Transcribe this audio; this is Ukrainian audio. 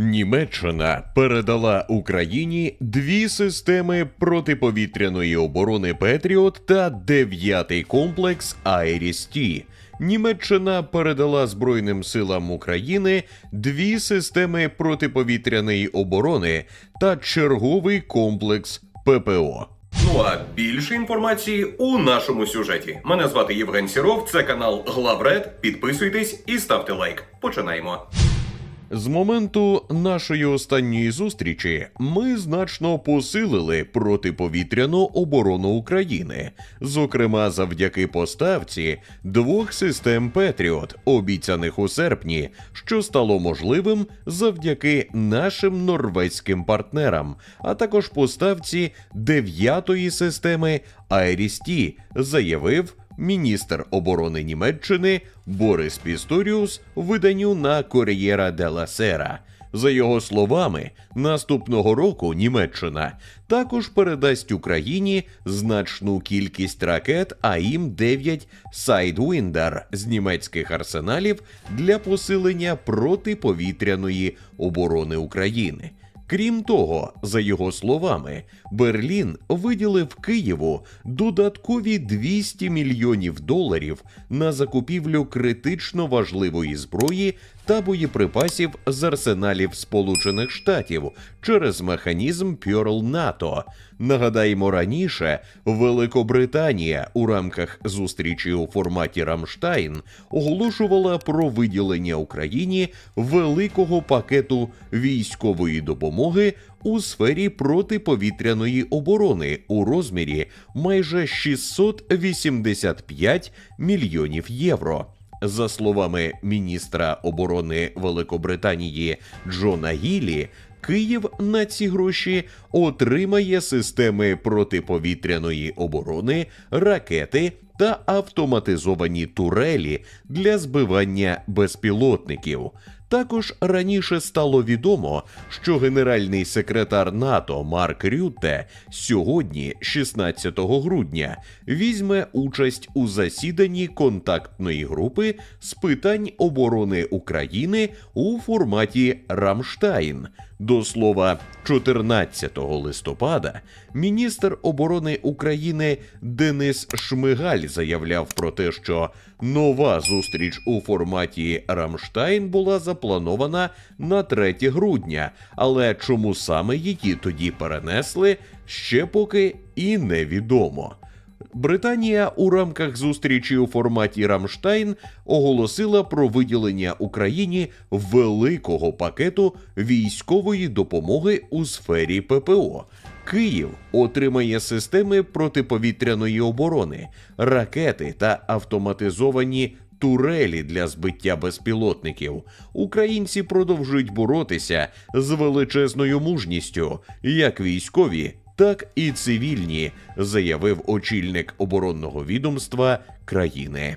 Німеччина передала Україні дві системи протиповітряної оборони Петріот та дев'ятий комплекс Айріс-Ті. Німеччина передала Збройним силам України дві системи протиповітряної оборони та черговий комплекс ППО. Ну а більше інформації у нашому сюжеті. Мене звати Євген Сіров, це канал Главред. Підписуйтесь і ставте лайк. Починаємо. З моменту нашої останньої зустрічі ми значно посилили протиповітряну оборону України, зокрема завдяки поставці двох систем Петріот, обіцяних у серпні, що стало можливим завдяки нашим норвезьким партнерам, а також поставці дев'ятої системи Айріс-Ті, заявив міністр оборони Німеччини Борис Пісторіус виданню на Кор'єра де ла Сера. За його словами, наступного року Німеччина також передасть Україні значну кількість ракет АІМ-9 Sidewinder з німецьких арсеналів для посилення протиповітряної оборони України. Крім того, за його словами, Берлін виділив Києву додаткові 200 мільйонів доларів на закупівлю критично важливої зброї та боєприпасів з арсеналів Сполучених Штатів через механізм Пьорл НАТО. Нагадаємо, раніше Великобританія у рамках зустрічі у форматі Рамштайн оголошувала про виділення Україні великого пакету військової допомоги у сфері протиповітряної оборони у розмірі майже 685 мільйонів євро. За словами міністра оборони Великобританії Джона Гілі, Київ на ці гроші отримає системи протиповітряної оборони, ракети та автоматизовані турелі для збивання безпілотників. Також раніше стало відомо, що генеральний секретар НАТО Марк Рютте сьогодні, 16 грудня, візьме участь у засіданні контактної групи з питань оборони України у форматі Рамштайн. До слова, 14 листопада міністр оборони України Денис Шмигаль заявляв про те, що нова зустріч у форматі Рамштайн була запланована на 3 грудня, але чому саме її тоді перенесли, ще поки і невідомо. Британія у рамках зустрічі у форматі Рамштайн оголосила про виділення Україні великого пакету військової допомоги у сфері ППО. Київ отримає системи протиповітряної оборони, ракети та автоматизовані турелі для збиття безпілотників. Українці продовжують боротися з величезною мужністю, як військові, так і цивільні, заявив очільник оборонного відомства країни.